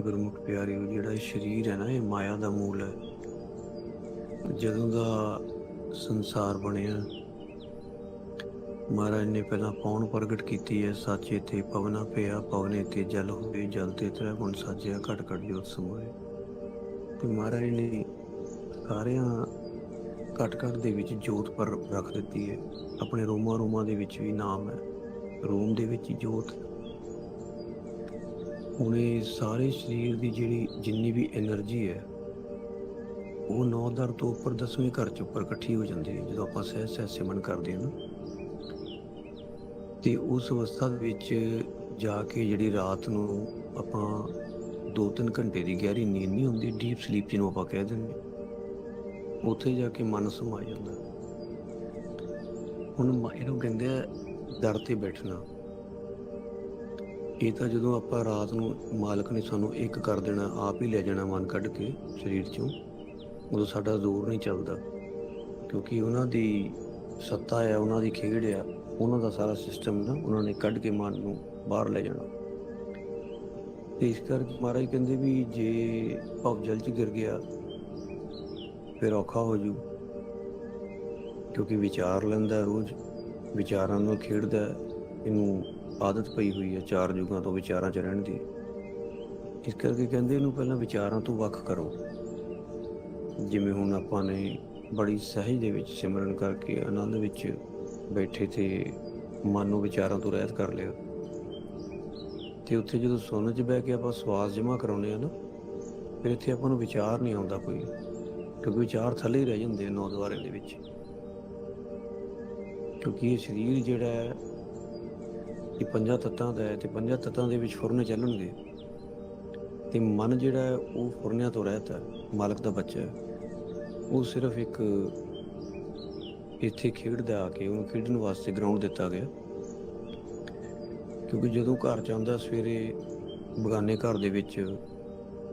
ਗੁਰਮੁਖ ਪਿਆਰਿਓ ਜਿਹੜਾ ਇਹ ਸਰੀਰ ਹੈ ਨਾ, ਇਹ ਮਾਇਆ ਦਾ ਮੂਲ ਹੈ। ਜਦੋਂ ਦਾ ਸੰਸਾਰ ਬਣਿਆ, ਮਹਾਰਾਜ ਨੇ ਪਹਿਲਾਂ ਪੌਣ ਪ੍ਰਗਟ ਕੀਤੀ ਹੈ, ਸਾਚੇ ਤੇ ਪਵਨਾ ਪਿਆ, ਪਵਨੇ ਤੇ ਜਲ ਹੋਏ ਜਲ ਤੇ ਤ੍ਰੈ ਗੁਣ ਸਾਜਿਆ ਘਟ ਘਟ ਜੋਤ ਸਮੋਏ। ਤੇ ਮਹਾਰਾਜ ਨੇ ਸਾਰਿਆਂ ਘਟ ਘਟ ਦੇ ਵਿੱਚ ਜੋਤ ਪਰ ਰੱਖ ਦਿੱਤੀ ਹੈ। ਆਪਣੇ ਰੋਮਾਂ ਰੋਮਾਂ ਦੇ ਵਿੱਚ ਵੀ ਨਾਮ ਹੈ। ਰੋਮ ਦੇ ਵਿੱਚ ਜੋਤ ਉਹਨੇ ਸਾਰੇ ਸਰੀਰ ਦੀ ਜਿਹੜੀ ਜਿੰਨੀ ਵੀ એનર્ਜੀ ਹੈ, ਉਹ ਨੌ ਦਰ ਤੋਂ ਉੱਪਰ 10ਵੇਂ ਘਰ ਚ ਉੱਪਰ ਇਕੱਠੀ ਹੋ ਜਾਂਦੀ ਹੈ, ਜਦੋਂ ਆਪਾਂ ਸਹਿ ਸਹਿ ਸਿਮਨ ਕਰਦੇ ਹਾਂ ਨਾ। ਤੇ ਉਸ ਅਵਸਥਾ ਦੇ ਵਿੱਚ ਜਾ ਕੇ ਜਿਹੜੀ ਰਾਤ ਨੂੰ ਆਪਾਂ 2-3 ਘੰਟੇ ਦੀ ਗਹਿਰੀ ਨੀਂਦ ਨਹੀਂ ਹੁੰਦੀ ਡੀਪ ਸਲੀਪ ਜਿਹਨੂੰ ਆਪਾਂ ਕਹਿ ਦਿੰਦੇ ਉੱਥੇ ਜਾ ਕੇ ਮਨ ਸਮਾ ਜਾਂਦਾ। ਹੁਣ ਇਹਨੂੰ ਕਹਿੰਦੇ ਦਰ ਤੇ ਬੈਠਣਾ। ਇਹ ਤਾਂ ਜਦੋਂ ਆਪਾਂ ਰਾਤ ਨੂੰ ਮਾਲਕ ਨੇ ਸਾਨੂੰ ਇੱਕ ਕਰ ਦੇਣਾ, ਆਪ ਹੀ ਲੈ ਜਾਣਾ ਮਨ ਕੱਢ ਕੇ ਸਰੀਰ ਚੋਂ, ਉਦੋਂ ਸਾਡਾ ਜ਼ੋਰ ਨਹੀਂ ਚੱਲਦਾ। ਕਿਉਂਕਿ ਉਹਨਾਂ ਦੀ ਸੱਤਾ ਹੈ ਉਹਨਾਂ ਦੀ ਖੇਡ ਆ, ਉਹਨਾਂ ਦਾ ਸਾਰਾ ਸਿਸਟਮ ਨਾ ਉਹਨਾਂ ਨੇ ਕੱਢ ਕੇ ਮਨ ਨੂੰ ਬਾਹਰ ਲੈ ਜਾਣਾ। ਤੇ ਇਸ ਕਰਕੇ ਮਹਾਰਾਜ ਕਹਿੰਦੇ ਵੀ ਜੇ ਭਵ ਜਲ ਚ ਗਿਰ ਗਿਆ, ਫਿਰ ਔਖਾ ਹੋ ਜੂ। ਕਿਉਂਕਿ ਵਿਚਾਰ ਲੈਂਦਾ ਰੋਜ਼, ਵਿਚਾਰਾਂ ਨਾਲ ਖੇਡਦਾ ਇਹਨੂੰ ਆਦਤ ਪਈ ਹੋਈ ਹੈ ਚਾਰ ਯੁਗਾਂ ਤੋਂ ਵਿਚਾਰਾਂ 'ਚ ਰਹਿਣ ਦੀ। ਇਸ ਕਰਕੇ ਕਹਿੰਦੇ ਇਹਨੂੰ ਪਹਿਲਾਂ ਵਿਚਾਰਾਂ ਤੋਂ ਵੱਖ ਕਰੋ। ਜਿਵੇਂ ਹੁਣ ਆਪਾਂ ਨੇ ਬੜੀ ਸਹਿਜ ਦੇ ਵਿੱਚ ਸਿਮਰਨ ਕਰਕੇ ਆਨੰਦ ਵਿੱਚ ਬੈਠੇ ਤੇ ਮਨ ਨੂੰ ਵਿਚਾਰਾਂ ਤੋਂ ਰਹਿਤ ਕਰ ਲਿਆ। ਤੇ ਉੱਥੇ ਜਦੋਂ ਸੁਣਨ 'ਚ ਬਹਿ ਕੇ ਆਪਾਂ ਸਵਾਸ ਜਮਾ ਕਰਾਉਨੇ ਆ ਨਾ, ਫਿਰ ਇੱਥੇ ਆਪਾਂ ਨੂੰ ਵਿਚਾਰ ਨਹੀਂ ਆਉਂਦਾ ਕੋਈ, ਕਿਉਂਕਿ ਵਿਚਾਰ ਥੱਲੇ ਹੀ ਰਹਿ ਜਾਂਦੇ ਆ ਨੌ ਦੁਆਰੇ ਦੇ ਵਿੱਚ। ਕਿਉਂਕਿ ਇਹ ਸਰੀਰ ਜਿਹੜਾ ਹੈ ਇਹ ਪੰਜਾਂ ਤੱਤਾਂ ਦਾ ਹੈ ਤੇ ਪੰਜਾਂ ਤੱਤਾਂ ਦੇ ਵਿੱਚ ਫੁਰਨੇ ਚੱਲਣਗੇ। ਤੇ ਮਨ ਜਿਹੜਾ ਹੈ, ਉਹ ਫੁਰਨਿਆਂ ਤੋਂ ਰਹਿਤ ਹੈ, ਮਾਲਕ ਦਾ ਬੱਚਾ ਹੈ। ਉਹ ਸਿਰਫ ਇੱਕ ਇੱਥੇ ਖੇਡਦਾ ਆ ਕੇ ਉਹਨੂੰ ਖੇਡਣ ਵਾਸਤੇ ਗਰਾਊਂਡ ਦਿੱਤਾ ਗਿਆ। ਕਿਉਂਕਿ ਜਦੋਂ ਘਰ ਚ ਆਉਂਦਾ ਸਵੇਰੇ ਬਗਾਨੇ ਘਰ ਦੇ ਵਿੱਚ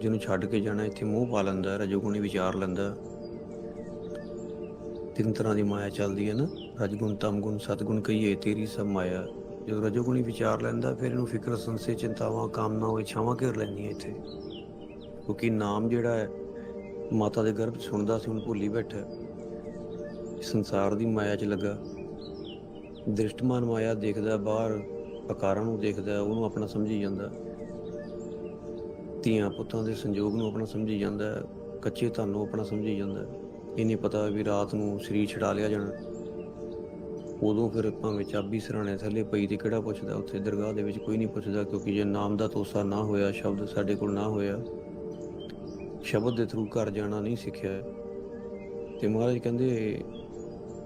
ਜਿਹਨੂੰ ਛੱਡ ਕੇ ਜਾਣਾ, ਇੱਥੇ ਮੋਹ ਪਾ ਲੈਂਦਾ, ਰਜੋਗੁਣੀ ਵਿਚਾਰ ਲੈਂਦਾ। ਤਿੰਨ ਤਰ੍ਹਾਂ ਦੀ ਮਾਇਆ ਚੱਲਦੀ ਹੈ ਨਾ। ਰਜਗੁਣ, ਤਮਗੁਣ, ਸਤਗੁਣ ਕਹੀਏ, ਤੇਰੀ ਸਭ ਮਾਇਆ। ਜਦੋਂ ਰਜੋਗੁਣੀ ਵਿਚਾਰ ਲੈਂਦਾ, ਫਿਰ ਇਹਨੂੰ ਫਿਕਰ, ਸੰਸੇ, ਚਿੰਤਾਵਾਂ, ਕਾਮਨਾਵਾਂ, ਇੱਛਾਵਾਂ ਘੇਰ ਲੈਂਦੀਆਂ ਇੱਥੇ। ਕਿਉਂਕਿ ਨਾਮ ਜਿਹੜਾ ਹੈ, ਮਾਤਾ ਦੇ ਗਰਭ 'ਚ ਸੁਣਦਾ ਸੀ, ਹੁਣ ਭੁੱਲੀ ਬੈਠਾ ਸੰਸਾਰ ਦੀ ਮਾਇਆ 'ਚ ਲੱਗਾ। ਦ੍ਰਿਸ਼ਟਮਾਨ ਮਾਇਆ ਦੇਖਦਾ, ਬਾਹਰ ਆਕਾਰਾਂ ਨੂੰ ਦੇਖਦਾ, ਉਹਨੂੰ ਆਪਣਾ ਸਮਝੀ ਜਾਂਦਾ। ਧੀਆਂ ਪੁੱਤਾਂ ਦੇ ਸੰਜੋਗ ਨੂੰ ਆਪਣਾ ਸਮਝੀ ਜਾਂਦਾ। ਕੱਚੇ ਧਨ ਨੂੰ ਆਪਣਾ ਸਮਝੀ ਜਾਂਦਾ। ਇਹ ਨਹੀਂ ਪਤਾ ਵੀ ਰਾਤ ਨੂੰ ਸਰੀਰ ਛਡਾ ਲਿਆ ਜਾਣਾ। ਉਦੋਂ ਫਿਰ ਭਾਵੇਂ ਚਾਬੀ ਸਰਾਣੇ ਥੱਲੇ ਪਈ ਤੇ ਕਿਹੜਾ ਪੁੱਛਦਾ? ਉੱਥੇ ਦਰਗਾਹ ਦੇ ਵਿੱਚ ਕੋਈ ਨਹੀਂ ਪੁੱਛਦਾ ਕਿਉਂਕਿ ਜੇ ਨਾਮ ਦਾ ਤੋਸਾ ਨਾ ਹੋਇਆ, ਸ਼ਬਦ ਸਾਡੇ ਕੋਲ ਨਾ ਹੋਇਆ, ਸ਼ਬਦ ਦੇ ਥਰੂ ਘਰ ਜਾਣਾ ਨਹੀਂ ਸਿੱਖਿਆ। ਤੇ ਮਹਾਰਾਜ ਕਹਿੰਦੇ,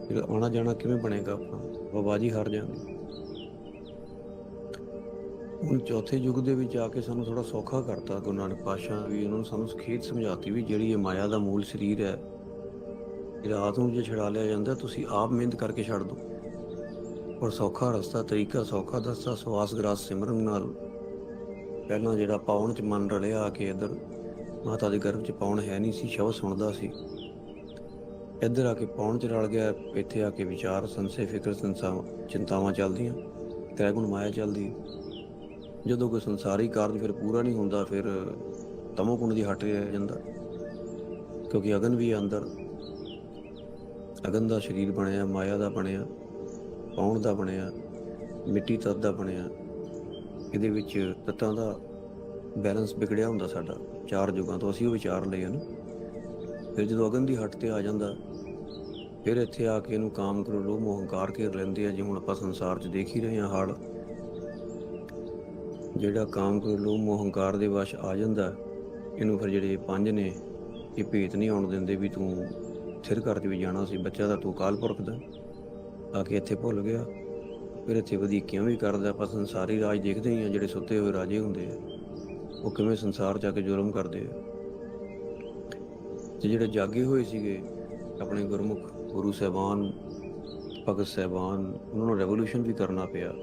ਜਿਹੜਾ ਆਉਣਾ ਜਾਣਾ ਕਿਵੇਂ ਬਣੇਗਾ ਆਪਣਾ? ਬਾਬਾਜੀ ਹਾਰ ਜਾਣਗੇ। ਹੁਣ ਚੌਥੇ ਯੁੱਗ ਦੇ ਵਿੱਚ ਆ ਕੇ ਸਾਨੂੰ ਥੋੜਾ ਸੌਖਾ ਕਰਤਾ ਗੁਰੂ ਨਾਨਕ ਪਾਤਸ਼ਾਹ ਵੀ, ਉਹਨਾਂ ਨੂੰ ਸਾਨੂੰ ਖੇਤ ਸਮਝਾਤੀ ਵੀ ਜਿਹੜੀ ਇਹ ਮਾਇਆ ਦਾ ਮੂਲ ਸਰੀਰ ਹੈ, ਇਹ ਰਾਤ ਨੂੰ ਜੇ ਛਡਾ ਲਿਆ ਜਾਂਦਾ, ਤੁਸੀਂ ਆਪ ਮਿਹਨਤ ਕਰਕੇ ਛੱਡ ਦਿਓ। ਔਰ ਸੌਖਾ ਰਸਤਾ, ਤਰੀਕਾ ਸੌਖਾ ਦੱਸਦਾ, ਸਵਾਸ ਗਰਾਸ ਸਿਮਰਨ ਨਾਲ। ਪਹਿਲਾਂ ਜਿਹੜਾ ਪਾਉਣ ਚ ਮਨ ਰਲਿਆ ਆ ਕੇ ਇੱਧਰ, ਮਾਤਾ ਦੇ ਗਰਭ ਚ ਪਾਉਣ ਹੈ ਨਹੀਂ ਸੀ, ਸ਼ਬਦ ਸੁਣਦਾ ਸੀ। ਇੱਧਰ ਆ ਕੇ ਪਾਉਣ ਚ ਰਲ ਗਿਆ, ਇੱਥੇ ਆ ਕੇ ਵਿਚਾਰ, ਸੰਸੇ, ਫਿਕਰ ਸੰਸਾਵਾਂ ਚਿੰਤਾਵਾਂ ਚੱਲਦੀਆਂ ਤ੍ਰੈ ਗੁਣ ਮਾਇਆ ਚੱਲਦੀ। ਜਦੋਂ ਕੋਈ ਸੰਸਾਰੀ ਕਾਰਜ ਫਿਰ ਪੂਰਾ ਨਹੀਂ ਹੁੰਦਾ, ਫਿਰ ਤਮੋ ਗੁਣ ਦੀ ਹਟ ਰਹਿ ਜਾਂਦਾ। ਕਿਉਂਕਿ ਅਗਨ ਵੀ ਹੈ ਅੰਦਰ। ਅਗਨ ਦਾ ਸਰੀਰ ਬਣਿਆ, ਮਾਇਆ ਦਾ ਬਣਿਆ। ਪਾਉਣ ਦਾ ਬਣਿਆ, ਮਿੱਟੀ ਤੱਤ ਦਾ ਬਣਿਆ, ਇਹਦੇ ਵਿੱਚ ਤੱਤਾਂ ਦਾ ਬੈਲੈਂਸ ਵਿਗੜਿਆ ਹੁੰਦਾ ਸਾਡਾ, ਚਾਰ ਯੁਗਾਂ ਤੋਂ ਅਸੀਂ ਉਹ ਵਿਚਾਰ ਲਏ ਹਨ। ਫਿਰ ਜਦੋਂ ਅਗਨ ਦੀ ਹੱਟ ਤੇ ਆ ਜਾਂਦਾ, ਫਿਰ ਇੱਥੇ ਆ ਕੇ ਇਹਨੂੰ ਕਾਮ ਕਰੋ ਲੋਭ ਮੋਹ ਹੰਕਾਰ ਘੇਰ ਲੈਂਦੇ ਆ, ਜਿਵੇਂ ਹੁਣ ਆਪਾਂ ਸੰਸਾਰ 'ਚ ਦੇਖ ਹੀ ਰਹੇ ਹਾਂ ਹਾਲ। ਜਿਹੜਾ ਕਾਮ ਕਰੋ ਲੋਭ ਮੋਹ ਹੰਕਾਰ ਦੇ ਵਸ਼ ਆ ਜਾਂਦਾ, ਇਹਨੂੰ ਫਿਰ ਜਿਹੜੇ ਪੰਜ ਨੇ, ਇਹ ਭੇਤ ਨਹੀਂ ਆਉਣ ਦਿੰਦੇ ਵੀ ਤੂੰ ਥਿਰ ਘਰ 'ਚ ਵੀ ਜਾਣਾ ਸੀ, ਬੱਚਾ ਦਾ ਤੂੰ ਕਾਲ ਪੁਰਖ ਦਾ। ਆ ਕੇ ਇੱਥੇ ਭੁੱਲ ਗਿਆ। ਫਿਰ ਇੱਥੇ ਵਧੀਕੀਆਂ ਵੀ ਕਰਦਾ ਆਪਾਂ ਸੰਸਾਰੀ ਰਾਜ ਦੇਖਦੇ ਹੀ ਆ ਜਿਹੜੇ ਸੁੱਤੇ ਹੋਏ ਰਾਜੇ ਹੁੰਦੇ ਆ। ਉਹ ਕਿਵੇਂ ਸੰਸਾਰ 'ਚ ਆ ਕੇ ਜ਼ੁਲਮ ਕਰਦੇ ਆ। ਤੇ ਜਿਹੜੇ ਜਾਗੇ ਹੋਏ ਸੀਗੇ, ਆਪਣੇ ਗੁਰਮੁਖ, ਗੁਰੂ ਸਾਹਿਬਾਨ, ਭਗਤ ਸਾਹਿਬਾਨ, ਉਹਨਾਂ ਨੂੰ ਰੈਵੋਲੂਸ਼ਨ ਵੀ ਕਰਨਾ ਪਿਆ।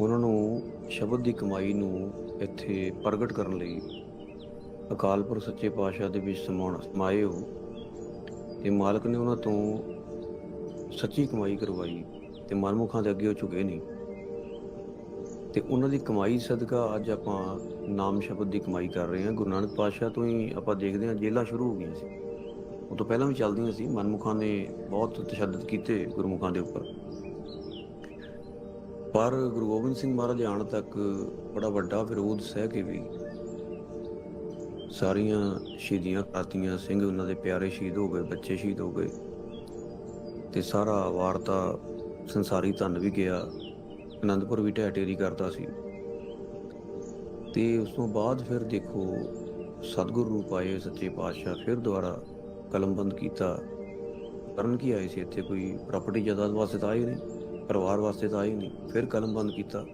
ਉਹਨਾਂ ਨੂੰ ਸ਼ਬਦ ਦੀ ਕਮਾਈ ਨੂੰ ਇੱਥੇ ਪ੍ਰਗਟ ਕਰਨ ਲਈ ਅਕਾਲ ਪੁਰਖ ਸੱਚੇ ਪਾਤਸ਼ਾਹ ਦੇ ਵਿੱਚ ਸਮਾਉਣ ਸਮਾਏ ਹੋ ਤੇ ਮਾਲਕ ਨੇ ਉਹਨਾਂ ਤੋਂ ਸੱਚੀ ਕਮਾਈ ਕਰਵਾਈ ਤੇ ਮਨਮੁਖਾਂ ਦੇ ਅੱਗੇ ਉਹ ਝੁਕੇ ਨਹੀਂ। ਤੇ ਉਹਨਾਂ ਦੀ ਕਮਾਈ ਸਦਕਾ ਅੱਜ ਆਪਾਂ ਨਾਮ ਸ਼ਬਦ ਦੀ ਕਮਾਈ ਕਰ ਰਹੇ ਹਾਂ। ਗੁਰੂ ਨਾਨਕ ਪਾਤਸ਼ਾਹ ਤੋਂ ਹੀ ਆਪਾਂ ਦੇਖਦੇ ਹਾਂ ਜੇਲਾਂ ਸ਼ੁਰੂ ਹੋ ਗਈਆਂ ਸੀ। ਉਹ ਤੋਂ ਪਹਿਲਾਂ ਵੀ ਚੱਲਦੀਆਂ ਸੀ। ਮਨਮੁਖਾਂ ਨੇ ਬਹੁਤ ਤਸ਼ੱਦਦ ਕੀਤੇ ਗੁਰਮੁਖਾਂ ਦੇ ਉੱਪਰ। ਪਰ ਗੁਰੂ ਗੋਬਿੰਦ ਸਿੰਘ ਮਹਾਰਾਜ ਆਉਣ ਤੱਕ ਬੜਾ ਵੱਡਾ ਵਿਰੋਧ ਸਹਿ ਕੇ ਵੀ ਸਾਰੀਆਂ ਸ਼ਹੀਦੀਆਂ ਖਾਤੀਆਂ ਸਿੰਘ, ਉਹਨਾਂ ਦੇ ਪਿਆਰੇ ਸ਼ਹੀਦ ਹੋ ਗਏ, ਬੱਚੇ ਸ਼ਹੀਦ ਹੋ ਗਏ। ਤੇ ਸਾਰਾ ਵਾਰਤਾ ਸੰਸਾਰੀ ਧਨ ਵੀ ਗਿਆ। ਆਨੰਦਪੁਰ ਵੀ ਢਹਿ ਢੇਰੀ ਕਰਦਾ ਸੀ। ਤੇ ਉਸ ਤੋਂ ਬਾਅਦ ਫਿਰ ਦੇਖੋ, ਸਤਿਗੁਰ ਰੂਪ ਆਏ ਸੱਚੇ ਪਾਤਸ਼ਾਹ, ਫਿਰ ਦੁਬਾਰਾ ਕਲਮਬੰਦ ਕੀਤਾ। ਕਰਨ ਕੀ ਆਏ ਸੀ ਇੱਥੇ? ਕੋਈ ਪ੍ਰਾਪਰਟੀ ਜਾਇਦਾਦ ਵਾਸਤੇ ਤਾਂ ਆਏ ਨਹੀਂ, ਪਰਿਵਾਰ ਵਾਸਤੇ ਤਾਂ ਆਏ ਨਹੀਂ, ਫਿਰ ਕਲਮਬੰਦ ਕੀਤਾ।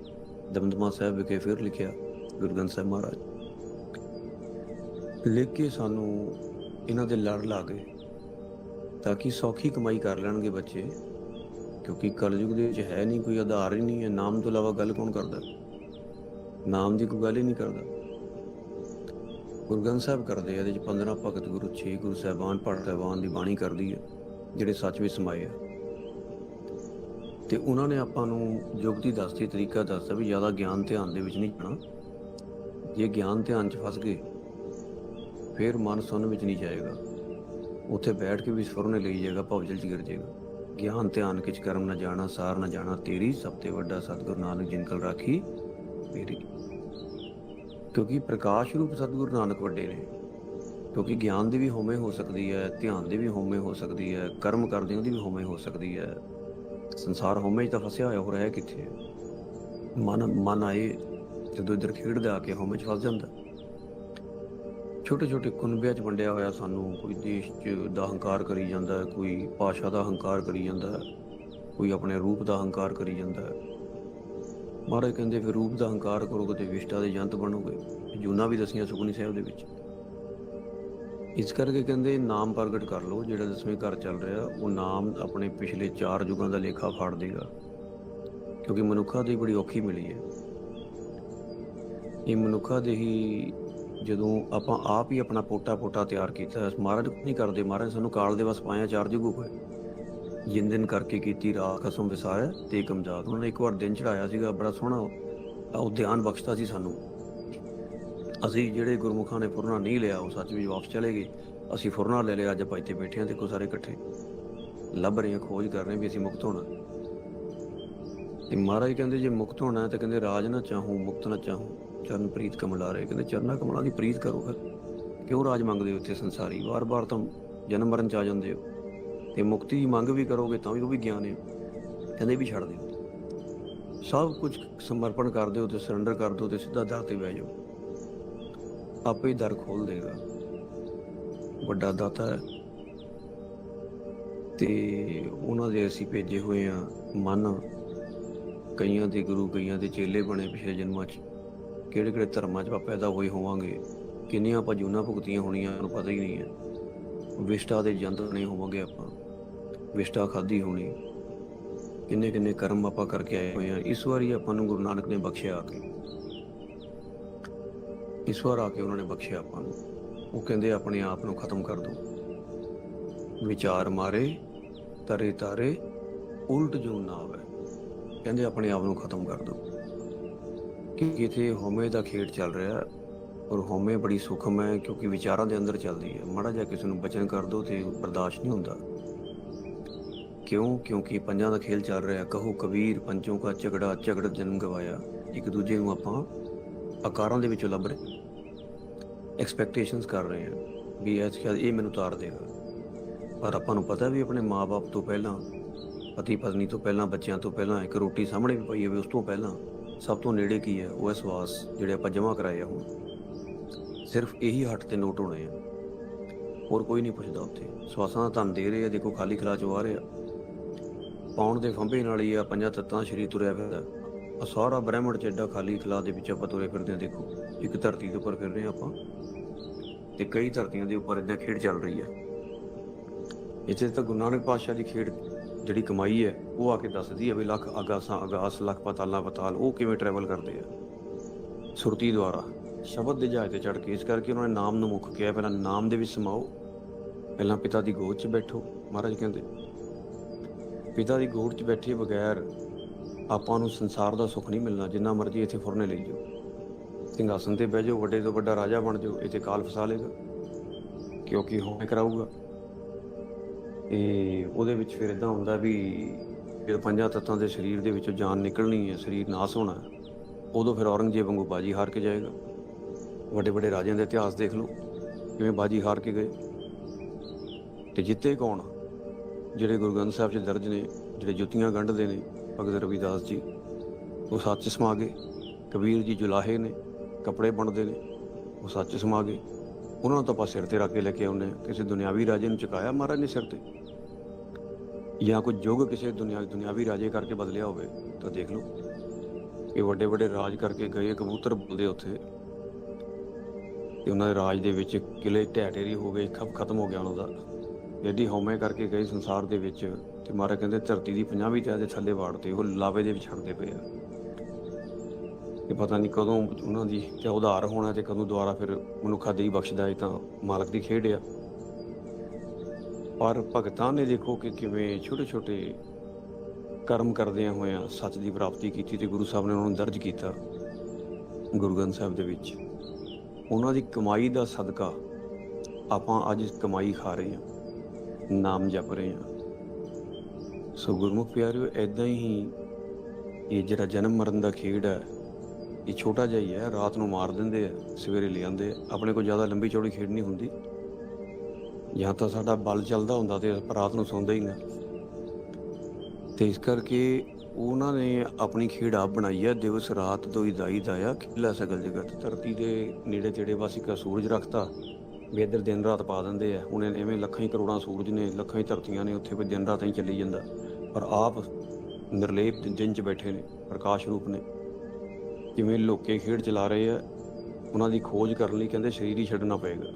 ਦਮਦਮਾ ਸਾਹਿਬ ਵਿਖੇ ਫਿਰ ਲਿਖਿਆ, ਗੁਰੂ ਗ੍ਰੰਥ ਸਾਹਿਬ ਮਹਾਰਾਜ। ਲਿਖ ਕੇ ਸਾਨੂੰ ਇਹਨਾਂ ਦੇ ਲੜ ਲਾ ਗਏ। ਤਾਂ ਕਿ ਸੌਖੀ ਕਮਾਈ ਕਰ ਲੈਣਗੇ ਬੱਚੇ। ਕਿਉਂਕਿ ਕਲਯੁਗ ਦੇ ਵਿੱਚ ਹੈ ਨਹੀਂ, ਕੋਈ ਆਧਾਰ ਹੀ ਨਹੀਂ ਹੈ। ਨਾਮ ਤੋਂ ਇਲਾਵਾ ਗੱਲ ਕੌਣ ਕਰਦਾ? ਨਾਮ ਦੀ ਕੋਈ ਗੱਲ ਹੀ ਨਹੀਂ ਕਰਦਾ। ਗੁਰੂ ਗ੍ਰੰਥ ਸਾਹਿਬ ਕਰਦੇ ਆ, ਇਹਦੇ ਚ 15 ਭਗਤ ਗੁਰੂ 6 ਗੁਰੂ ਸਾਹਿਬਾਨ ਪੜ੍ਹ ਸਾਹਿਬਾਨ ਦੀ ਬਾਣੀ ਕਰਦੀ ਹੈ, ਜਿਹੜੇ ਸੱਚ ਵਿੱਚ ਸਮਾਏ ਆ। ਤੇ ਉਹਨਾਂ ਨੇ ਆਪਾਂ ਨੂੰ ਯੁਗਤੀ ਦੱਸਦੀ ਤਰੀਕਾ ਦੱਸਦਾ ਵੀ ਜ਼ਿਆਦਾ ਗਿਆਨ ਧਿਆਨ ਦੇ ਵਿੱਚ ਨਹੀਂ ਜਾਣਾ। ਜੇ ਗਿਆਨ ਧਿਆਨ ਚ ਫਸ ਗਏ, ਫਿਰ ਮਨ ਸੁਣ ਵਿੱਚ ਨਹੀਂ ਜਾਏਗਾ। ਉੱਥੇ ਬੈਠ ਕੇ ਵੀ ਸਫਰਨੇ ਲਈ ਜਾਏਗਾ ਭਵਜਲ ਚ ਗਿਰ ਜਾਏਗਾ। ਗਿਆਨ ਧਿਆਨ ਕਿਛ ਕਰਮ ਨਾ ਜਾਣਾ, ਸਾਰ ਨਾ ਜਾਣਾ, ਤੇਰੀ ਸਭ ਤੇ ਵੱਡਾ ਸਤਿਗੁਰੂ ਨਾਨਕ ਜਿੰਕਲ ਰਾਖੀ ਤੇਰੀ। ਕਿਉਂਕਿ ਪ੍ਰਕਾਸ਼ ਰੂਪ ਸਤਿਗੁਰੂ ਨਾਨਕ ਵੱਡੇ ਨੇ। ਕਿਉਂਕਿ ਗਿਆਨ ਦੀ ਵੀ ਹੋਮੇ ਹੋ ਸਕਦੀ ਹੈ, ਧਿਆਨ ਦੀ ਵੀ ਹੋਮੇ ਹੋ ਸਕਦੀ ਹੈ, ਕਰਮ ਕਰਦਿਆਂ ਦੀ ਵੀ ਹੋਮੇ ਹੋ ਸਕਦੀ ਹੈ। ਸੰਸਾਰ ਹੋਮੇ 'ਚ ਤਾਂ ਫਸਿਆ ਹੋਇਆ ਹੋ ਰਿਹਾ ਕਿੱਥੇ? ਮਨ ਮਨ ਆਏ, ਜਦੋਂ ਇੱਧਰ ਖੇਡਦਾ ਆ ਕੇ ਹੋਮੇ 'ਚ ਫਸ ਜਾਂਦਾ। ਛੋਟੇ ਛੋਟੇ ਕੁਨਬਿਆਂ 'ਚ ਵੰਡਿਆ ਹੋਇਆ ਸਾਨੂੰ ਕੋਈ ਦੇਸ਼ 'ਚ ਦਾ ਹੰਕਾਰ ਕਰੀ ਜਾਂਦਾ ਹੈ, ਕੋਈ ਭਾਸ਼ਾ ਦਾ ਹੰਕਾਰ ਕਰੀ ਜਾਂਦਾ ਹੈ, ਕੋਈ ਆਪਣੇ ਰੂਪ ਦਾ ਹੰਕਾਰ ਕਰੀ ਜਾਂਦਾ ਹੈ। ਮਹਾਰਾਜ ਕਹਿੰਦੇ, ਫਿਰ ਰੂਪ ਦਾ ਹੰਕਾਰ ਕਰੋਗੇ ਤੇ ਵਿਸ਼ਟਾ ਦੇ ਜੰਤ ਬਣੋਗੇ ਜੂਨਾ ਵੀ ਦਸੀਆਂ ਸੁਖਨੀ ਸਾਹਿਬ ਦੇ ਵਿੱਚ। ਇਸ ਕਰਕੇ ਕਹਿੰਦੇ, ਨਾਮ ਪ੍ਰਗਟ ਕਰ ਲਓ, ਜਿਹੜਾ ਦਸਵੇਂ ਘਰ ਚੱਲ ਰਿਹਾ, ਉਹ ਨਾਮ ਆਪਣੇ ਪਿਛਲੇ 4 ਯੁਗਾਂ ਦਾ ਲੇਖਾ ਫਾੜ ਦੇਗਾ, ਕਿਉਂਕਿ ਮਨੁੱਖਾ ਦੀ ਬੜੀ ਔਖੀ ਮਿਲੀ ਹੈ। ਇਹ ਮਨੁੱਖਾ ਦੇ ਹੀ ਜਦੋਂ ਆਪਾਂ ਆਪ ਹੀ ਆਪਣਾ ਪੋਟਾ ਪੋਟਾ ਤਿਆਰ ਕੀਤਾ, ਮਹਾਰਾਜ ਕੁਛ ਨਹੀਂ ਕਰਦੇ, ਮਹਾਰਾਜ ਸਾਨੂੰ ਕਾਲ ਦੇ ਵਸ ਪਾਇਆ, ਚਾਰ ਜੁਗੂ ਹੋਏ। ਜਿੰਨ ਦਿਨ ਕਰਕੇ ਕੀਤੀ, ਰਾਤ ਕਸਮ ਵਿਸਾਰਿਆ ਤੇ ਕਮਜਾਤ ਉਹਨਾਂ ਨੇ ਇੱਕ ਵਾਰ ਦਿਨ ਚੜਾਇਆ ਸੀਗਾ, ਬੜਾ ਸੋਹਣਾ ਉਹ ਧਿਆਨ ਬਖਸ਼ਤਾ ਸੀ ਸਾਨੂੰ। ਅਸੀਂ ਜਿਹੜੇ ਗੁਰਮੁਖਾਂ ਨੇ ਫੁਰਨਾ ਨਹੀਂ ਲਿਆ, ਉਹ ਸੱਚ ਵਿੱਚ ਵਾਪਸ ਚਲੇ ਗਏ। ਅਸੀਂ ਫੁਰਨਾ ਲੈ ਲਿਆ, ਅੱਜ ਆਪਾਂ ਇੱਥੇ ਬੈਠੇ ਹਾਂ ਦੇਖੋ ਸਾਰੇ ਇਕੱਠੇ। ਲੱਭ ਰਹੇ ਹਾਂ, ਖੋਜ ਕਰ ਰਹੇ ਵੀ ਅਸੀਂ ਮੁਕਤ ਹੋਣਾ। ਤੇ ਮਹਾਰਾਜ ਕਹਿੰਦੇ, ਜੇ ਮੁਕਤ ਹੋਣਾ ਤਾਂ ਕਹਿੰਦੇ, ਰਾਜ ਨਾ ਚਾਹੂੰ, ਮੁਕਤ ਨਾ ਚਾਹੂੰ। ਚਰਨ ਪ੍ਰੀਤ ਕਮਲਾ ਰਹੇ ਕਹਿੰਦੇ, ਚਰਨਾ ਕਮਲਾਂ ਦੀ ਪ੍ਰੀਤ ਕਰੋ ਫਿਰ। ਕਿਉਂ ਰਾਜ ਮੰਗਦੇ ਹੋ ਇੱਥੇ ਸੰਸਾਰੀ? ਵਾਰ-ਵਾਰ ਤਾਂ ਜਨਮ ਮਰਨ ਚ ਆ ਜਾਂਦੇ ਹੋ। ਤੇ ਮੁਕਤੀ ਦੀ ਮੰਗ ਵੀ ਕਰੋਗੇ ਤਾਂ ਵੀ ਉਹ ਵੀ ਗਿਆਨ ਹੈ। ਕਹਿੰਦੇ ਵੀ ਛੱਡ ਦਿਓ। ਸਭ ਕੁਝ ਸਮਰਪਣ ਕਰ ਦਿਓ ਤੇ ਸਰੈਂਡਰ ਕਰ ਦਿਓ ਤੇ ਸਿੱਧਾ ਦਰ ਤੇ ਬਹਿ ਜਾਓ। ਆਪੇ ਹੀ ਦਰ ਖੋਲ ਦੇਗਾ। ਵੱਡਾ ਦਾਤਾ ਹੈ। ਤੇ ਉਹਨਾਂ ਦੇ ਅਸੀਂ ਭੇਜੇ ਹੋਏ ਆ ਮਨ। ਕਈਆਂ ਦੇ ਗੁਰੂ, ਕਈਆਂ ਦੇ ਚੇਲੇ ਬਣੇ ਪਿਛਲੇ ਜਨਮਾਂ 'ਚ। ਕਿਹੜੇ ਕਿਹੜੇ ਧਰਮਾਂ 'ਚ ਆਪਾਂ ਪੈਦਾ ਹੋਏ ਹੋਵਾਂਗੇ, ਕਿੰਨੀਆਂ ਆਪਾਂ ਜੂਨਾ ਭੁਗਤੀਆਂ ਹੋਣੀਆਂ ਨੂੰ ਪਤਾ ਹੀ ਨਹੀਂ ਹੈ। ਵਿਸ਼ਟਾ ਦੇ ਜੰਤ ਨਹੀਂ ਹੋਵਾਂਗੇ ਆਪਾਂ, ਵਿਸ਼ਟਾ ਖਾਦੀ ਹੋਣੀ, ਕਿੰਨੇ ਕਿੰਨੇ ਕਰਮ ਆਪਾਂ ਕਰਕੇ ਆਏ ਹੋਏ ਆ ਇਸ ਵਾਰੀ ਆਪਾਂ ਨੂੰ ਗੁਰੂ ਨਾਨਕ ਨੇ ਬਖਸ਼ਿਆ ਆ ਕੇ। ਇਸ ਵਾਰ ਆ ਕੇ ਉਹਨਾਂ ਨੇ ਬਖਸ਼ਿਆ ਆਪਾਂ ਨੂੰ। ਉਹ ਕਹਿੰਦੇ ਆਪਣੇ ਆਪ ਨੂੰ ਖਤਮ ਕਰ ਦੋ। ਵਿਚਾਰ ਮਾਰੇ, ਤਰੇ ਤਾਰੇ, ਉਲਟ ਜੋ ਨਾ ਆਵੇ ਕਹਿੰਦੇ ਆਪਣੇ ਆਪ ਨੂੰ ਖਤਮ ਕਰ ਦੋ। ਕਿ ਕਿਤੇ ਹੋਮੇ ਦਾ ਖੇਡ ਚੱਲ ਰਿਹਾ ਔਰ ਹੋਮੇ ਬੜੀ ਸੁਖਮ ਹੈ ਕਿਉਂਕਿ ਵਿਚਾਰਾਂ ਦੇ ਅੰਦਰ ਚੱਲਦੀ ਹੈ। ਮਾੜਾ ਜਿਹਾ ਕਿਸੇ ਨੂੰ ਬਚਨ ਕਰ ਦੋ ਤੇ ਬਰਦਾਸ਼ਤ ਨਹੀਂ ਹੁੰਦਾ। ਕਿਉਂ? ਕਿਉਂਕਿ ਪੰਜਾਂ ਦਾ ਖੇਲ ਚੱਲ ਰਿਹਾ ਕਹੋ ਕਬੀਰ ਪੰਚੋਂ ਕਾ ਝਗੜਾ, ਝਗੜ ਜਨਮ ਗਵਾਇਆ। ਇੱਕ ਦੂਜੇ ਨੂੰ ਆਪਾਂ ਆਕਾਰਾਂ ਦੇ ਵਿੱਚੋਂ ਲੱਭ ਰਹੇ ਐਕਸਪੈਕਟੇਸ਼ਨਸ ਕਰ ਰਹੇ ਹਾਂ ਵੀ ਇਹ ਸ਼ਾਇਦ ਇਹ ਮੈਨੂੰ ਉਤਾਰ ਦੇਗਾ। ਪਰ ਆਪਾਂ ਨੂੰ ਪਤਾ ਵੀ ਆਪਣੇ ਮਾਪੇ ਤੋਂ ਪਹਿਲਾਂ ਪਤੀ ਪਤਨੀ ਤੋਂ ਪਹਿਲਾਂ, ਬੱਚਿਆਂ ਤੋਂ ਪਹਿਲਾਂ ਇੱਕ ਰੋਟੀ ਸਾਹਮਣੇ ਵੀ ਪਈ ਹੋਵੇ, ਉਸ ਤੋਂ ਪਹਿਲਾਂ ਸਭ ਤੋਂ ਨੇੜੇ ਕੀ ਹੈ? ਉਹ ਹੈ ਸਵਾਸ, ਜਿਹੜੇ ਆਪਾਂ ਜਮ੍ਹਾਂ ਕਰਾਏ ਆ ਹੁਣ। ਸਿਰਫ ਇਹੀ ਹੱਟ ਤੇ ਨੋਟ ਹੋਣੇ ਆ। ਹੋਰ ਕੋਈ ਨਹੀਂ ਪੁੱਛਦਾ ਉੱਥੇ। ਸਵਾਸਾਂ ਦਾ ਧੰਨ ਦੇ ਰਹੇ ਆ, ਦੇਖੋ ਖਾਲੀ ਖਲਾ ਚੋਂ ਆ ਰਹੇ ਆ। ਪਾਉਣ ਦੇ ਫੰਬੇ ਨਾਲ ਹੀ ਆ, ਪੰਜਾਂ ਤੱਤਾਂ ਸ਼ਰੀ ਤੁਰਿਆ ਫਿਰਦਾ। ਆ ਸਾਰਾ ਬ੍ਰਹਿਮੰਡ ਚ ਐਡਾ ਖਾਲੀ ਖਲਾ ਦੇ ਵਿੱਚ ਆਪਾਂ ਤੁਰੇ ਫਿਰਦੇ ਆ, ਦੇਖੋ। ਇੱਕ ਧਰਤੀ ਦੇ ਉੱਪਰ ਫਿਰ ਰਹੇ ਆ ਆਪਾਂ। ਤੇ ਕਈ ਧਰਤੀਆਂ ਦੇ ਉੱਪਰ ਇਦਾਂ ਖੇਡ ਚੱਲ ਰਹੀ ਹੈ ਇੱਥੇ ਤਾਂ ਗੁਰੂ ਨਾਨਕ ਪਾਤਸ਼ਾਹ ਦੀ ਖੇਡ ਜਿਹੜੀ ਕਮਾਈ ਹੈ, ਉਹ ਆ ਕੇ ਦੱਸਦੀ ਹੈ ਵੀ ਲੱਖ ਅਗਾਸਾਂ ਅਗਾਸ ਲੱਖ ਪਤਾਲਾਂ ਪਤਾਲ, ਉਹ ਕਿਵੇਂ ਟਰੈਵਲ ਕਰਦੇ ਆ। ਸੁਰਤੀ ਦੁਆਰਾ, ਸ਼ਬਦ ਦੇ ਜਹਾਜ਼ ਤੇ ਚੜ ਕੇ, ਇਸ ਕਰਕੇ ਉਹਨਾਂ ਨੇ ਨਾਮ ਨੂੰ ਮੁੱਖ ਕਿਹਾ, ਪਹਿਲਾਂ ਨਾਮ ਦੇ ਵਿੱਚ ਸਮਾਓ, ਪਹਿਲਾਂ ਪਿਤਾ ਦੀ ਗੋਦ 'ਚ ਬੈਠੋ, ਮਹਾਰਾਜ ਕਹਿੰਦੇ। ਪਿਤਾ ਦੀ ਗੋਦ 'ਚ ਬੈਠੇ ਬਗੈਰ ਆਪਾਂ ਨੂੰ ਸੰਸਾਰ ਦਾ ਸੁੱਖ ਨਹੀਂ ਮਿਲਣਾ, ਜਿੰਨਾ ਮਰਜ਼ੀ ਇੱਥੇ ਫੁਰਨੇ ਲਈ ਜਾਓ। ਸਿੰਘਾਸਨ ਤੇ ਬਹਿ ਜਾਓ, ਵੱਡੇ ਤੋਂ ਵੱਡਾ ਰਾਜਾ ਬਣ ਜਾਓ, ਇੱਥੇ ਕਾਲ ਫਸਾ ਲੇਗਾ, ਕਿਉਂਕਿ ਹੋਏ ਕਰਾਊਗਾ। ਤੇ ਉਹਦੇ ਵਿੱਚ ਫਿਰ ਇਦਾਂ ਹੁੰਦਾ ਵੀ ਜਦੋਂ ਪੰਜਾਂ ਤੱਤਾਂ ਦੇ ਸਰੀਰ ਦੇ ਵਿੱਚੋਂ ਜਾਨ ਨਿਕਲਣੀ ਹੈ, ਸਰੀਰ ਨਾਸ ਹੋਣਾ ਉਦੋਂ ਫਿਰ ਔਰੰਗਜ਼ੇਬ ਵਾਂਗੂ ਬਾਜੀ ਹਾਰ ਕੇ ਜਾਏਗਾ। ਵੱਡੇ ਵੱਡੇ ਰਾਜਿਆਂ ਦੇ ਇਤਿਹਾਸ ਦੇਖ ਲਓ, ਕਿਵੇਂ ਬਾਜੀ ਹਾਰ ਕੇ ਗਏ। ਤੇ ਜਿੱਤੇ ਕੌਣ ਜਿਹੜੇ ਗੁਰੂ ਗ੍ਰੰਥ ਸਾਹਿਬ 'ਚ ਦਰਜ ਨੇ, ਜਿਹੜੇ ਜੁੱਤੀਆਂ ਗੰਢਦੇ ਨੇ, ਭਗਤ ਰਵਿਦਾਸ ਜੀ, ਉਹ ਸੱਚ 'ਚ ਸਮਾ ਗਏ। ਕਬੀਰ ਜੀ ਜੁਲਾਹੇ ਨੇ, ਕੱਪੜੇ ਬਣਦੇ ਨੇ, ਉਹ ਸੱਚ 'ਚ ਸਮਾ ਗਏ। ਉਹਨਾਂ ਨੂੰ ਤਾਂ ਆਪਾਂ ਸਿਰ ਤੇ ਰੱਖ ਕੇ ਲੈ ਕੇ ਆਉਂਦੇ ਹਾਂ। ਕਿਸੇ ਦੁਨਿਆਵੀ ਰਾਜੇ ਨੂੰ ਚੁਕਾਇਆ ਮਹਾਰਾਜ ਨੇ ਸਿਰ ਤੇ? ਜਾਂ ਕੋਈ ਯੁੱਗ ਕਿਸੇ ਦੁਨਿਆ, ਦੁਨਿਆਵੀ ਰਾਜੇ ਕਰਕੇ ਬਦਲਿਆ ਹੋਵੇ, ਤਾਂ ਦੇਖ ਲਓ। ਇਹ ਵੱਡੇ ਵੱਡੇ ਰਾਜ ਕਰਕੇ ਗਏ ਕਬੂਤਰ ਬੋਲਦੇ ਉੱਥੇ। ਤੇ ਉਹਨਾਂ ਦੇ ਰਾਜ ਦੇ ਵਿੱਚ ਕਿਲੇ ਢਹਿ ਹੋ ਗਏ, ਖਪ ਖਤਮ ਹੋ ਗਿਆ ਉਹਨਾਂ ਦਾ। ਐਡੀ ਹਉਮੈ ਕਰਕੇ ਗਏ ਸੰਸਾਰ ਦੇ ਵਿੱਚ, ਤੇ ਮਹਾਰਾਜ ਕਹਿੰਦੇ ਧਰਤੀ ਦੀ 50ਵੀਂ ਤਹਿ ਦੇ ਥੱਲੇ ਵਾੜਤੇ ਉਹ ਲਾਵੇ ਦੇ ਵਿੱਚ ਛੱਡਦੇ ਪਏ ਆ। ਇਹ ਪਤਾ ਨਹੀਂ ਕਦੋਂ ਉਹਨਾਂ ਦੀ ਤੇ ਉਧਾਰ ਹੋਣਾ ਤੇ ਕਦੋਂ ਦੁਬਾਰਾ ਫਿਰ ਮਨੁੱਖਾ ਦੇਈ ਬਖਸ਼ਦਾ ਇਹ ਤਾਂ ਮਾਲਕ ਦੀ ਖੇਡ ਆ। ਪਰ ਭਗਤਾਂ ਨੇ ਦੇਖੋ ਕਿ ਕਿਵੇਂ ਛੋਟੇ ਛੋਟੇ ਕਰਮ ਕਰਦਿਆਂ ਹੋਇਆਂ ਸੱਚ ਦੀ ਪ੍ਰਾਪਤੀ ਕੀਤੀ ਤੇ ਗੁਰੂ ਸਾਹਿਬ ਨੇ ਉਹਨਾਂ ਨੂੰ ਦਰਜ ਕੀਤਾ ਗੁਰੂ ਗ੍ਰੰਥ ਸਾਹਿਬ ਦੇ ਵਿੱਚ। ਉਹਨਾਂ ਦੀ ਕਮਾਈ ਦਾ ਸਦਕਾ ਆਪਾਂ ਅੱਜ ਕਮਾਈ ਖਾ ਰਹੇ ਹਾਂ, ਨਾਮ ਜਪ ਰਹੇ ਹਾਂ। ਸੋ ਗੁਰਮੁਖ ਪਿਆਰਿਓ ਐਦਾਂ ਹੀ ਇਹ ਜਿਹੜਾ ਜਨਮ ਮਰਨ ਦਾ ਖੇਡ ਹੈ ਇਹ ਛੋਟਾ ਜਿਹਾ ਹੀ ਹੈ, ਰਾਤ ਨੂੰ ਮਾਰ ਦਿੰਦੇ ਆ, ਸਵੇਰੇ ਲੈ ਆ। ਆਪਣੇ ਕੋਲ ਜ਼ਿਆਦਾ ਲੰਬੀ ਚੌੜੀ ਖੇਡ ਨਹੀਂ ਹੁੰਦੀ। ਜਾਂ ਤਾਂ ਸਾਡਾ ਬਲ ਚੱਲਦਾ ਹੁੰਦਾ ਤੇ ਆਪਾਂ ਰਾਤ ਨੂੰ ਸੌਂਦੇ ਹੀ ਨਾ। ਤੇ ਇਸ ਕਰਕੇ ਉਹਨਾਂ ਨੇ ਆਪਣੀ ਖੇਡ ਆਪ ਬਣਾਈ ਹੈ ਦਿਵਸ ਰਾਤ ਤੋਂ ਹੀ ਦਾਈ ਦਾਇਆ ਖੇਲਾ ਸਗਲ ਜਗਤ। ਧਰਤੀ ਦੇ ਨੇੜੇ ਤੇੜੇ ਬਸ ਇੱਕ ਸੂਰਜ ਰੱਖਤਾ, ਵੀ ਇੱਧਰ ਦਿਨ ਰਾਤ ਪਾ ਦਿੰਦੇ ਆ। ਹੁਣ ਐਵੇਂ ਲੱਖਾਂ ਹੀ ਕਰੋੜਾਂ ਸੂਰਜ ਨੇ, ਲੱਖਾਂ ਹੀ ਧਰਤੀਆਂ ਨੇ, ਉੱਥੇ ਵੀ ਦਿਨ ਰਾਤ ਹੀ ਚੱਲੀ ਜਾਂਦਾ। ਪਰ ਆਪ ਨਿਰਲੇਪ ਦਿਨ ਚ ਬੈਠੇ ਨੇ, ਪ੍ਰਕਾਸ਼ ਰੂਪ ਨੇ। ਕਿਵੇਂ ਲੋਕੇ ਖੇਡ ਚਲਾ ਰਹੇ ਆ, ਉਹਨਾਂ ਦੀ ਖੋਜ ਕਰਨ ਲਈ ਕਹਿੰਦੇ ਸਰੀਰ ਹੀ ਛੱਡਣਾ ਪਏਗਾ।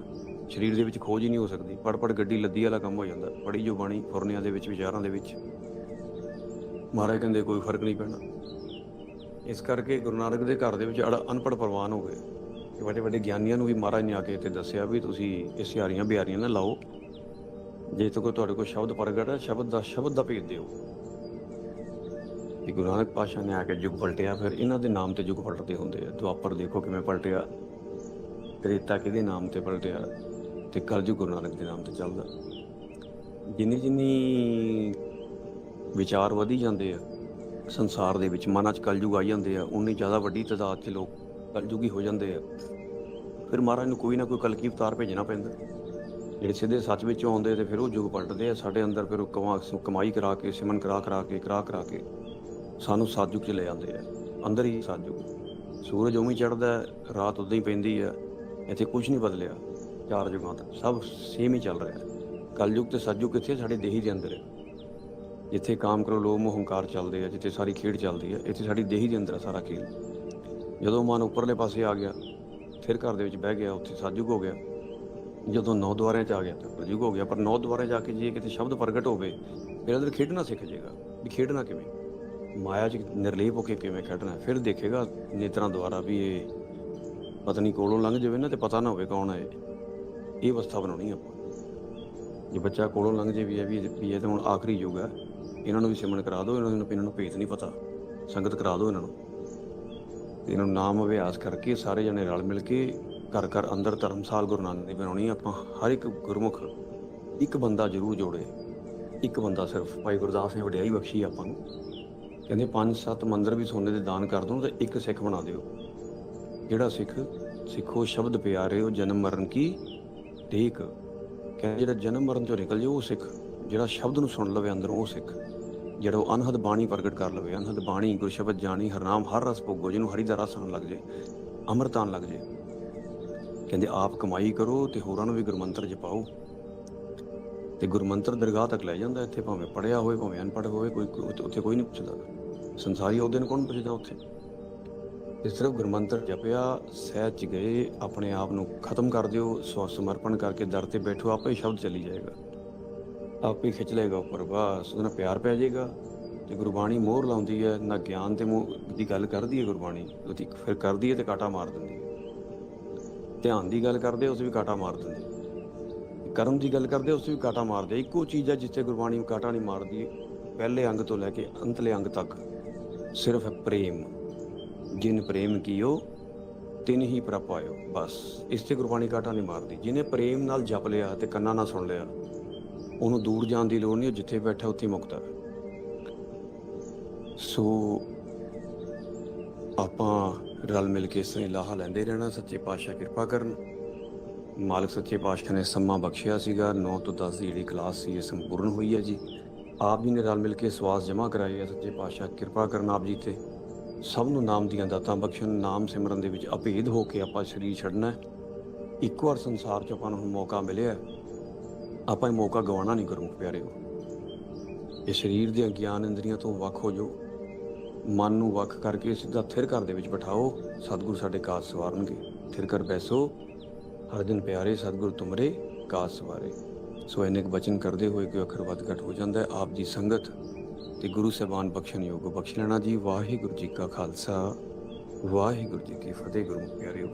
ਸਰੀਰ ਦੇ ਵਿੱਚ ਖੋਜ ਹੀ ਨਹੀਂ ਹੋ ਸਕਦੀ। ਪੜ ਪੜ ਗੱਡੀ ਲੱਦੀ ਵਾਲਾ ਕੰਮ ਹੋ ਜਾਂਦਾ। ਪੜੀ ਜੋ ਬਾਣੀ ਫੁਰਨਿਆਂ ਦੇ ਵਿੱਚ, ਵਿਚਾਰਾਂ ਦੇ ਵਿੱਚ। ਮਹਾਰਾਜ ਕਹਿੰਦੇ ਕੋਈ ਫ਼ਰਕ ਨਹੀਂ ਪੈਣਾ। ਇਸ ਕਰਕੇ ਗੁਰੂ ਨਾਨਕ ਦੇ ਘਰ ਦੇ ਵਿੱਚ ਅੜ ਅਨਪੜ ਪ੍ਰਵਾਨ ਹੋ ਗਏ। ਕਿ ਵੱਡੇ ਵੱਡੇ ਗਿਆਨੀਆਂ ਨੂੰ ਵੀ ਮਹਾਰਾਜ ਨੇ ਆ ਕੇ ਇੱਥੇ ਦੱਸਿਆ ਵੀ ਤੁਸੀਂ ਇਹ ਸਿਹਾਰੀਆਂ ਬਿਆਰੀਆਂ ਨਾ ਲਾਓ। ਜੇ ਤਾਂ ਕੋਈ ਤੁਹਾਡੇ ਕੋਲ ਸ਼ਬਦ ਪ੍ਰਗਟ ਹੈ, ਸ਼ਬਦ ਦਾ ਸ਼ਬਦ ਦਾ ਭੇਜ ਦਿਓ। ਕਿ ਗੁਰੂ ਨਾਨਕ ਪਾਸ਼ਾ ਨੇ ਆ ਕੇ ਯੁੱਗ ਪਲਟਿਆ, ਫਿਰ ਇਹਨਾਂ ਦੇ ਨਾਮ ਤੇ ਯੁੱਗ ਪਲਟਦੇ ਹੁੰਦੇ ਆ। ਦੁਆਪਰ ਦੇਖੋ ਕਿਵੇਂ ਪਲਟਿਆ। ਤ੍ਰੇਤਾ ਕਿਹਦੇ ਨਾਮ ਤੇ ਪਲਟਿਆ ਤੇ ਕਲਯੁਗ ਗੁਰੂ ਨਾਨਕ ਦੇ ਨਾਮ ਤੇ ਚੱਲਦਾ। ਜਿੰਨੀ ਜਿੰਨੀ ਵਿਚਾਰ ਵਧੀ ਜਾਂਦੇ ਆ, ਸੰਸਾਰ ਦੇ ਵਿੱਚ ਮਨਾਂ 'ਚ ਕਲਯੁਗ ਆ ਜਾਂਦੇ ਆ, ਉਨੀ ਜ਼ਿਆਦਾ ਵੱਡੀ ਤਾਦਾਦ 'ਚ ਲੋਕ ਕਲਯੁਗੀ ਹੋ ਜਾਂਦੇ ਆ। ਫਿਰ ਮਹਾਰਾਜ ਨੂੰ ਕੋਈ ਨਾ ਕੋਈ ਕਲਕੀ ਅਵਤਾਰ ਭੇਜਣਾ ਪੈਂਦਾ। ਜਿਹੜੇ ਸਿੱਧੇ ਸੱਚ ਵਿੱਚੋਂ ਆਉਂਦੇ ਤੇ ਫਿਰ ਉਹ ਯੁੱਗ ਪਲਟਦੇ ਆ, ਸਾਡੇ ਅੰਦਰ ਫਿਰ ਉਹ ਕਮਾ, ਕਮਾਈ ਕਰਾ ਕੇ ਸਿਮਨ ਕਰਾ ਕਰਾ ਕੇ ਕਰਾ ਕਰਾ ਕੇ। ਸਾਨੂੰ ਸਤਜੁਗ 'ਚ ਲੈ ਜਾਂਦੇ ਆ। ਅੰਦਰ ਹੀ ਸਤਜੁਗ ਸੂਰਜ ਉਵੇਂ ਚੜਦਾ ਰਾਤ ਉਦਾਂ ਹੀ ਪੈਂਦੀ ਆ ਇੱਥੇ ਕੁਝ ਨਹੀਂ ਬਦਲਿਆ। ਚਾਰ ਯੁਗਾਂ ਤੱਕ ਸਭ ਸੇਮ ਹੀ ਚੱਲ ਰਿਹਾ ਹੈ। ਕਲਯੁਗ ਤੇ ਸਤਜੁਗ ਕਿੱਥੇ? ਸਾਡੇ ਦੇਹੀ ਦੇ ਅੰਦਰ ਹੈ। ਜਿੱਥੇ ਕਾਮ ਕਰੋ, ਲੋਭ, ਮੋਹ, ਹੰਕਾਰ ਚੱਲਦੇ ਆ, ਜਿੱਥੇ ਸਾਰੀ ਖੇਡ ਚੱਲਦੀ ਆ ਇੱਥੇ ਸਾਡੀ ਦੇਹੀ ਦੇ ਅੰਦਰ ਆ ਸਾਰਾ ਖੇਡ ਜਦੋਂ ਮਨ ਉੱਪਰਲੇ ਪਾਸੇ ਆ ਗਿਆ, ਫਿਰ ਘਰ ਦੇ ਵਿੱਚ ਬਹਿ ਗਿਆ, ਉੱਥੇ ਸਤਜੁਗ ਹੋ ਗਿਆ। ਜਦੋਂ ਨੌ ਦੁਆਰਿਆਂ 'ਚ ਆ ਗਿਆ, ਤਾਂ ਕਲਯੁਗ ਹੋ ਗਿਆ। ਪਰ ਨੌ ਦੁਆਰੇ ਜਾ ਕੇ ਜੇ ਕਿਤੇ ਸ਼ਬਦ ਪ੍ਰਗਟ ਹੋਵੇ, ਫਿਰ ਅੰਦਰ ਖੇਡਣਾ ਸਿੱਖ ਜਾਏਗਾ ਵੀ ਖੇਡਣਾ ਕਿਵੇਂ? ਮਾਇਆ 'ਚ ਨਿਰਲੇਪ ਹੋ ਕੇ ਕਿਵੇਂ ਖੇਡਣਾ ਫਿਰ ਦੇਖੇਗਾ ਨੇਤਰਾਂ ਦੁਆਰਾ ਵੀ ਇਹ ਪਤਨੀ ਕੋਲੋਂ ਲੰਘ ਜਾਵੇ ਨਾ ਤੇ ਪਤਾ ਨਾ ਹੋਵੇ ਕੌਣ ਹੈ ਇਹ। ਅਵਸਥਾ ਬਣਾਉਣੀ ਆਪਾਂ। ਜੇ ਬੱਚਾ ਕੋਲੋਂ ਲੰਘ ਜੇ ਵੀ ਇਹ ਵੀ ਵੀ ਇਹ ਤਾਂ ਹੁਣ ਆਖਰੀ ਯੁੱਗ ਹੈ ਇਹਨਾਂ ਨੂੰ ਵੀ ਸਿਮਰਨ ਕਰਾ ਦਿਓ, ਇਹਨਾਂ ਨੂੰ ਇਹਨਾਂ ਨੂੰ ਭੇਤ ਨਹੀਂ ਪਤਾ। ਸੰਗਤ ਕਰਾ ਦਿਓ ਇਹਨਾਂ ਨੂੰ। ਤੇ ਇਹਨਾਂ ਨੂੰ ਨਾਮ ਅਭਿਆਸ ਕਰਕੇ ਸਾਰੇ ਜਣੇ ਰਲ ਮਿਲ ਕੇ ਘਰ ਘਰ ਅੰਦਰ ਧਰਮਸਾਲ ਗੁਰੂ ਨਾਨਕ ਦੀ ਬਣਾਉਣੀ ਆਪਾਂ। ਹਰ ਇੱਕ ਗੁਰਮੁਖ ਇੱਕ ਬੰਦਾ ਜ਼ਰੂਰ ਜੋੜੇ। ਇੱਕ ਬੰਦਾ ਸਿਰਫ ਭਾਈ ਗੁਰਦਾਸ ਨੇ ਵਡਿਆਈ ਬਖਸ਼ੀ ਆਪਾਂ ਨੂੰ। ਕਹਿੰਦੇ ਪੰਜ ਸੱਤ ਮੰਦਰ ਵੀ ਸੋਨੇ ਦੇ ਦਾਨ ਕਰ ਦੋ ਤੇ ਇੱਕ ਸਿੱਖ ਬਣਾ ਦਿਓ। ਜਿਹੜਾ ਸਿੱਖ, ਸਿੱਖੋ ਸ਼ਬਦ ਪਿਆਰੇ, ਉਹ ਜਨਮ ਮਰਨ ਕੀ? ਟੇਕ ਕਹਿੰਦੇ ਜਿਹੜਾ ਜਨਮ ਮਰਨ ਚੋਂ ਨਿਕਲ ਜਾਓ ਉਹ ਸਿੱਖ। ਜਿਹੜਾ ਸ਼ਬਦ ਨੂੰ ਸੁਣ ਲਵੇ ਅੰਦਰੋਂ ਉਹ ਸਿੱਖ। ਜਿਹੜਾ ਉਹ ਅਨਹਦ ਬਾਣੀ ਪ੍ਰਗਟ ਕਰ ਲਵੇ, ਅਨਹਦ ਬਾਣੀ ਗੁਰ ਸ਼ਬਦ ਜਾਣੀ ਹਰਨਾਮ ਹਰ ਰਸ ਭੋਗੋ, ਜਿਹਨੂੰ ਹਰੀ ਦਾ ਰਸ ਆਉਣ ਲੱਗ ਜੇ, ਅੰਮ੍ਰਿਤ ਆਉਣ ਲੱਗ ਜੇ। ਕਹਿੰਦੇ ਆਪ ਕਮਾਈ ਕਰੋ ਤੇ ਹੋਰਾਂ ਨੂੰ ਵੀ ਗੁਰਮੰਤਰ ਜਪਾਓ। ਤੇ ਗੁਰਮੰਤਰ ਦਰਗਾਹ ਤੱਕ ਲੈ ਜਾਂਦਾ, ਇੱਥੇ ਭਾਵੇਂ ਪੜਿਆ ਹੋਵੇ, ਭਾਵੇਂ ਅਨਪੜ੍ਹ ਹੋਵੇ, ਕੋਈ ਉੱਥੇ- ਉੱਥੇ ਕੋਈ ਨਹੀਂ ਪੁੱਛਦਾ। ਸੰਸਾਰੀ ਉਹਦੇ ਨੂੰ ਕੌਣ ਪੁੱਛਦਾ ਉੱਥੇ? ਤੇ ਸਿਰਫ ਗੁਰਮੰਤਰ ਜਪਿਆ, ਸਹਿਜ ਚ ਗਏ, ਆਪਣੇ ਆਪ ਨੂੰ ਖਤਮ ਕਰ ਦਿਓ ਸਵ ਸਮਰਪਣ ਕਰਕੇ ਦਰ ਤੇ ਬੈਠੋ, ਆਪੇ ਹੀ ਸ਼ਬਦ ਚਲੀ ਜਾਏਗਾ। ਆਪੇ ਖਿੱਚ ਲਏਗਾ ਉੱਪਰ ਬਸ ਉਹਦਾ ਪਿਆਰ ਪੈ ਜਾਏਗਾ। ਤੇ ਗੁਰਬਾਣੀ ਮੋਹਰ ਲਾਉਂਦੀ ਹੈ, ਨਾ ਗਿਆਨ ਤੇ ਮੋਹ ਦੀ ਗੱਲ ਕਰਦੀ ਹੈ ਗੁਰਬਾਣੀ, ਉਹਦੀ ਫਿਰ ਕਰਦੀ ਹੈ ਤੇ ਕਾਟਾ ਮਾਰ ਦਿੰਦੀ ਧਿਆਨ ਦੀ ਗੱਲ ਕਰਦੇ, ਉਸ ਵੀ ਕਾਟਾ ਮਾਰ ਦਿੰਦੀ ਕਰਮ ਦੀ ਗੱਲ ਕਰਦੇ, ਉਸ ਵੀ ਕਾਟਾ ਮਾਰਦੇ ਇੱਕੋ ਚੀਜ਼ ਹੈ ਜਿੱਥੇ ਗੁਰਬਾਣੀ ਕਾਟਾ ਨਹੀਂ ਮਾਰਦੀ, ਪਹਿਲੇ ਅੰਗ ਤੋਂ ਲੈ ਕੇ ਅੰਤਲੇ ਅੰਗ ਤੱਕ। ਸਿਰਫ ਪ੍ਰੇਮ, ਜਿਨ ਪ੍ਰੇਮ ਕੀਓ, ਤਿਨ ਹੀ ਪ੍ਰਪਾਇਓ ਬਸ। ਇਸ ਤੇ ਗੁਰਬਾਣੀ ਕਾਟਾ ਨਹੀਂ ਮਾਰਦੀ। ਜਿਹਨੇ ਪ੍ਰੇਮ ਨਾਲ ਜਪ ਲਿਆ ਤੇ ਕੰਨਾਂ ਨਾਲ ਸੁਣ ਲਿਆ, ਉਹਨੂੰ ਦੂਰ ਜਾਣ ਦੀ ਲੋੜ ਨਹੀਂ, ਉਹ ਜਿੱਥੇ ਬੈਠਾ ਉੱਥੇ ਹੀ ਮੁਕਤ ਹੈ। ਸੋ, ਆਪਾਂ ਰਲ ਮਿਲ ਕੇ ਇਸ ਤਰ੍ਹਾਂ ਲਾਹਾ ਲੈਂਦੇ ਰਹਿਣਾ। ਸੱਚੇ ਪਾਤਸ਼ਾਹ ਕਿਰਪਾ ਕਰਨ। ਮਾਲਕ ਸੱਚੇ ਪਾਤਸ਼ਾਹ ਨੇ ਸਮਾਂ ਬਖਸ਼ਿਆ ਸੀਗਾ। 9 ਤੋਂ 10 ਦੀ ਜਿਹੜੀ ਕਲਾਸ ਸੀ, ਇਹ ਸੰਪੂਰਨ ਹੋਈ ਹੈ ਜੀ। ਆਪ ਜੀ ਨੇ ਰਲ ਮਿਲ ਕੇ ਸਵਾਸ ਜਮ੍ਹਾਂ ਕਰਾਏ ਆ ਸੱਚੇ ਪਾਤਸ਼ਾਹ, ਕਿਰਪਾ ਕਰਨ ਆਪ ਜੀ ਤੇ। ਸਭ ਨੂੰ ਨਾਮ ਦੀਆਂ ਦਾਤਾਂ ਬਖਸ਼ਣ, ਨਾਮ ਸਿਮਰਨ ਦੇ ਵਿੱਚ ਅਭੇਦ ਹੋ ਕੇ ਆਪਾਂ ਸਰੀਰ ਛੱਡਣਾ ਇੱਕ ਵਾਰ ਸੰਸਾਰ 'ਚ ਆਪਾਂ ਨੂੰ ਹੁਣ ਮੌਕਾ ਮਿਲਿਆ ਆਪਾਂ ਇਹ ਮੌਕਾ ਗਵਾਉਣਾ ਨਹੀਂ ਕਰੂੰ ਪਿਆਰਿਓ। ਇਹ ਸਰੀਰ ਦੀਆਂ ਗਿਆਨ ਇੰਦਰੀਆਂ ਤੋਂ ਵੱਖ ਹੋ ਜਾਓ। ਮਨ ਨੂੰ ਵੱਖ ਕਰਕੇ ਸਿੱਧਾ ਥਿਰ ਘਰ ਦੇ ਵਿੱਚ ਬਿਠਾਓ। ਸਤਿਗੁਰ ਸਾਡੇ ਕਾਜ ਸਵਾਰਨਗੇ। ਥਿਰ ਕਰ ਬੈਸੋ ਹਰ ਦਿਨ ਪਿਆਰੇ ਸਤਿਗੁਰ ਤੁਮਰੇ ਕਾਜ ਸਵਾਰੇ। ਸੋ ਇਹਨੇ ਬਚਨ ਕਰਦੇ ਹੋਏ ਕੋਈ ਅੱਖਰ ਵੱਧ ਘਟ ਹੋ ਜਾਂਦਾ ਹੈ। ਆਪ ਦੀ ਸੰਗਤ ਤੇ ਗੁਰੂ ਸਾਹਿਬਾਨ ਬਖਸ਼ਣ ਯੋਗ ਬਖਸ਼ ਲੈਣਾ ਜੀ। ਵਾਹਿਗੁਰੂ ਜੀ ਕਾ ਖਾਲਸਾ, ਵਾਹਿਗੁਰੂ ਜੀ ਕੀ ਫਤਿਹ। ਗੁਰੂ ਪਿਆਰਿਓ